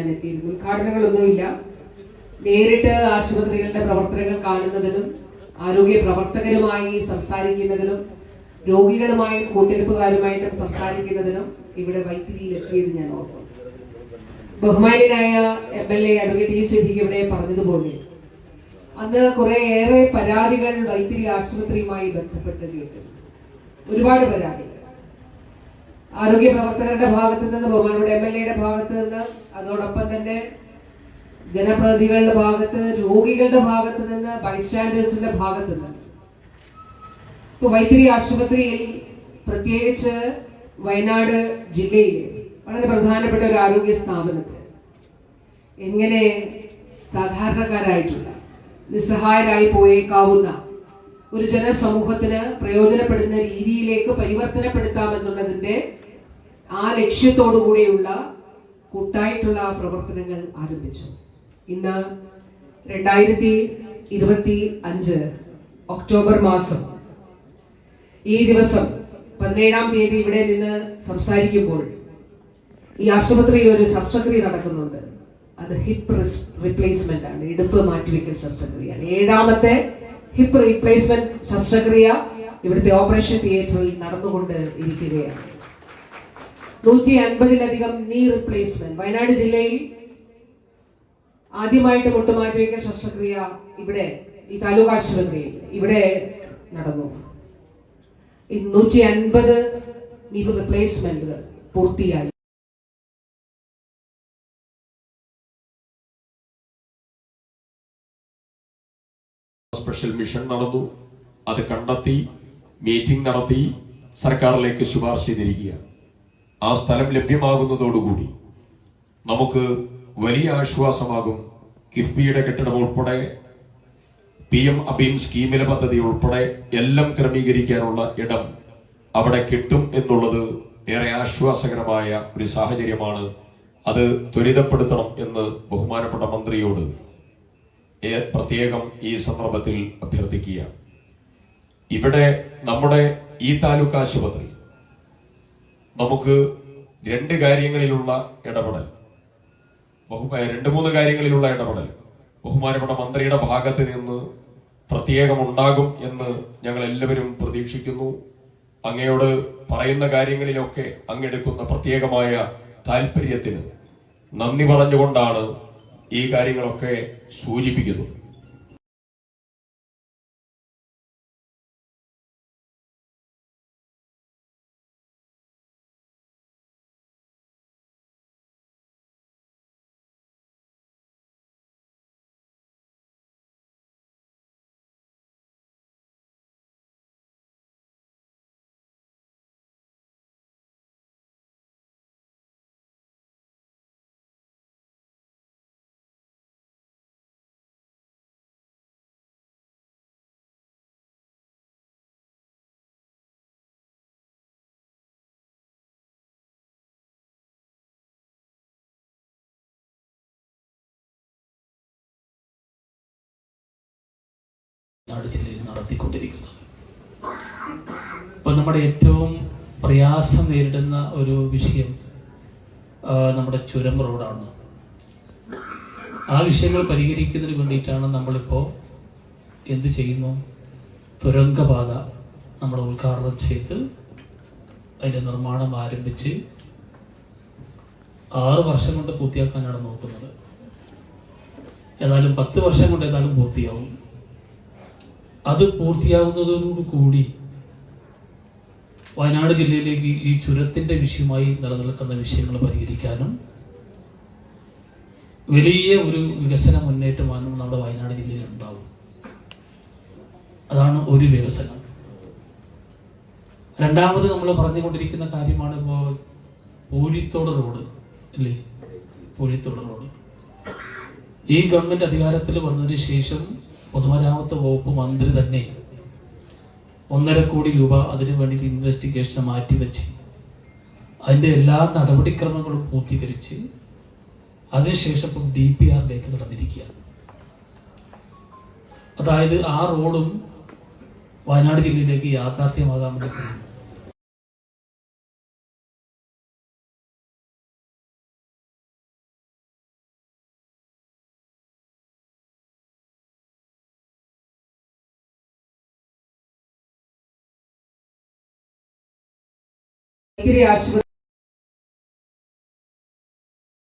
ഞാൻ എത്തിയിരുന്നു. ഉദ്ഘാടനങ്ങളൊന്നുമില്ല നേരിട്ട് ആശുപത്രികളുടെ പ്രവർത്തനങ്ങൾ കാണുന്നതിനും ആരോഗ്യ പ്രവർത്തകരുമായി സംസാരിക്കുന്നതിനും രോഗികളുമായും കൂട്ടിരിപ്പുകാരുമായിട്ടും സംസാരിക്കുന്നതിനും ഇവിടെ വൈത്തിരിയിൽ എത്തിയത് ഞാൻ ഓർക്കുന്നു. ബഹുമാനായ എം എൽ എ അഡ്വക്കേറ്റ് ഈ ശരിക്ക് ഇവിടെ പറഞ്ഞതുപോലെ അന്ന് ഏറെ പരാതികൾ വൈത്തിരി ആശുപത്രിയുമായി ബന്ധപ്പെട്ട് കേട്ടു ഒരുപാട് പരാതികൾ ആരോഗ്യ പ്രവർത്തകരുടെ ഭാഗത്ത് നിന്ന് ബഹുമാനോട് എം എൽ എയുടെ ഭാഗത്ത് നിന്ന് അതോടൊപ്പം തന്നെ ജനപ്രതിനിധികളുടെ ഭാഗത്ത് രോഗികളുടെ ഭാഗത്ത് നിന്ന് ബൈസ്റ്റാൻഡേഴ്സിന്റെ ഭാഗത്ത് നിന്ന്. ഇപ്പൊ വൈത്തിരി ആശുപത്രിയിൽ പ്രത്യേകിച്ച് വയനാട് ജില്ലയിലെ വളരെ പ്രധാനപ്പെട്ട ഒരു ആരോഗ്യ സ്ഥാപനത്തിൽ എങ്ങനെ സാധാരണക്കാരായിട്ടുള്ള നിസ്സഹായരായി പോയേക്കാവുന്ന ഒരു ജനസമൂഹത്തിന് പ്രയോജനപ്പെടുന്ന രീതിയിലേക്ക് പരിവർത്തനപ്പെടുത്താമെന്നുള്ളതിന്റെ ആ ലക്ഷ്യത്തോടു കൂടിയുള്ള കൂട്ടായിട്ടുള്ള പ്രവർത്തനങ്ങൾ ആരംഭിച്ചു. ഇന്ന് രണ്ടായിരത്തി ഇരുപത്തി അഞ്ച് ഒക്ടോബർ മാസം. ഈ ദിവസം പതിനേഴാം തീയതി ഇവിടെ നിന്ന് സംസാരിക്കുമ്പോൾ ഈ ആശുപത്രിയിൽ ഒരു ശസ്ത്രക്രിയ നടക്കുന്നുണ്ട്. അത് ഹിപ്പ് റിപ്ലേസ്മെന്റ് ആണ്. ഇടുപ്പ് മാറ്റിവെക്കൽ ശസ്ത്രക്രിയ ഏഴാമത്തെ ഹിപ്പ് റീപ്ലേസ്മെന്റ് ശസ്ത്രക്രിയ ഇവിടുത്തെ ഓപ്പറേഷൻ തിയേറ്ററിൽ നടന്നുകൊണ്ട് ഇരിക്കുകയാണ് നൂറ്റി അൻപതിലധികം നീ റിപ്ലേസ്മെന്റ് വയനാട് ജില്ലയിൽ ആദ്യമായിട്ട് മുട്ടുമാറ്റിവെക്കൽ ശസ്ത്രക്രിയ ഇവിടെ ഈ താലൂക്ക് ആശുപത്രിയിൽ ഇവിടെ നടന്നു. നൂറ്റി അൻപത് നീ റിപ്ലേസ്മെന്റുകൾ പൂർത്തിയായി. സ്പെഷ്യൽ മിഷൻ നടന്നു. അത് കണ്ടെത്തി മീറ്റിംഗ് നടത്തി സർക്കാരിലേക്ക് ശുപാർശ ചെയ്തിരിക്കുകയാണ്. ആ സ്ഥലം ലഭ്യമാകുന്നതോടുകൂടി നമുക്ക് വലിയ ആശ്വാസമാകും കിഫ്ബിയുടെ കെട്ടിടം ഉൾപ്പെടെ പി എം അബീം സ്കീമിലെ പദ്ധതി ഉൾപ്പെടെ എല്ലാം ക്രമീകരിക്കാനുള്ള ഇടം അവിടെ കിട്ടും എന്നുള്ളത് ഏറെ ആശ്വാസകരമായ ഒരു സാഹചര്യമാണ്. അത് ത്വരിതപ്പെടുത്തണം എന്ന് ബഹുമാനപ്പെട്ട മന്ത്രിയോട് പ്രത്യേകം ഈ സന്ദർഭത്തിൽ അഭ്യർത്ഥിക്കുകയാണ്. ഇവിടെ നമ്മുടെ ഈ താലൂക്ക് ആശുപത്രി നമുക്ക് രണ്ട് കാര്യങ്ങളിലുള്ള ഇടപെടൽ രണ്ട് മൂന്ന് കാര്യങ്ങളിലുള്ള ഇടപെടൽ. ബഹുമാനപ്പെട്ട മന്ത്രിയുടെ ഭാഗത്ത് നിന്ന് പ്രത്യേകം ഉണ്ടാകും എന്ന് ഞങ്ങൾ എല്ലാവരും പ്രതീക്ഷിക്കുന്നു. അങ്ങയോട് പറയുന്ന കാര്യങ്ങളിലൊക്കെ അങ്ങെടുക്കുന്ന പ്രത്യേകമായ താല്പര്യത്തിന് നന്ദി പറഞ്ഞുകൊണ്ടാണ് ഈ കാര്യങ്ങളൊക്കെ സൂചിപ്പിക്കുന്നത് വയനാട് ജില്ലയിൽ നടത്തിക്കൊണ്ടിരിക്കുന്നത്. ഇപ്പം നമ്മുടെ ഏറ്റവും പ്രയാസം നേരിടുന്ന ഒരു വിഷയം നമ്മുടെ ചുരം റോഡാണ്. ആ വിഷയങ്ങൾ പരിഹരിക്കുന്നതിന് വേണ്ടിയിട്ടാണ് നമ്മളിപ്പോൾ എന്ത് ചെയ്യുന്നു? തുരങ്കപാത നമ്മൾ ഉദ്ഘാടനം ചെയ്ത് അതിന്റെ നിർമ്മാണം ആരംഭിച്ച് ആറ് വർഷം കൊണ്ട് പൂർത്തിയാക്കാനാണ് നോക്കുന്നത്. ഏതായാലും പത്ത് വർഷം കൊണ്ട് ഏതായാലും പൂർത്തിയാവും. അത് പൂർത്തിയാകുന്നതോടു കൂടി വയനാട് ജില്ലയിലേക്ക് ഈ ചുരത്തിന്റെ വിഷയമായി നിലനിൽക്കുന്ന വിഷയങ്ങൾ പരിഹരിക്കാനും വലിയ ഒരു വികസന മുന്നേറ്റമാണ് നമ്മുടെ വയനാട് ജില്ലയിൽ ഉണ്ടാവും. അതാണ് ഒരു വികസനം. രണ്ടാമത് നമ്മൾ പറഞ്ഞുകൊണ്ടിരിക്കുന്ന കാര്യമാണ് ഇപ്പോൾ പൂഴിത്തോട് റോഡ് അല്ലേ? പൂഴിത്തോട് റോഡ്. ഈ ഗവൺമെന്റ് അധികാരത്തിൽ വന്നതിന് ശേഷം പൊതുമരാമത്ത് വകുപ്പ് മന്ത്രി തന്നെ ഒന്നര കോടി രൂപ അതിനു വേണ്ടിയിട്ട് ഇൻവെസ്റ്റിഗേഷൻ മാറ്റിവെച്ച് അതിന്റെ എല്ലാ നടപടിക്രമങ്ങളും പൂർത്തീകരിച്ച് അതിനുശേഷം ഇപ്പം ഡി പി ആറിലേക്ക് കടന്നിരിക്കുകയാണ് അതായത് ആ റോഡും വയനാട് ജില്ലയിലേക്ക് യാഥാർത്ഥ്യമാകാൻ വേണ്ടി Criástico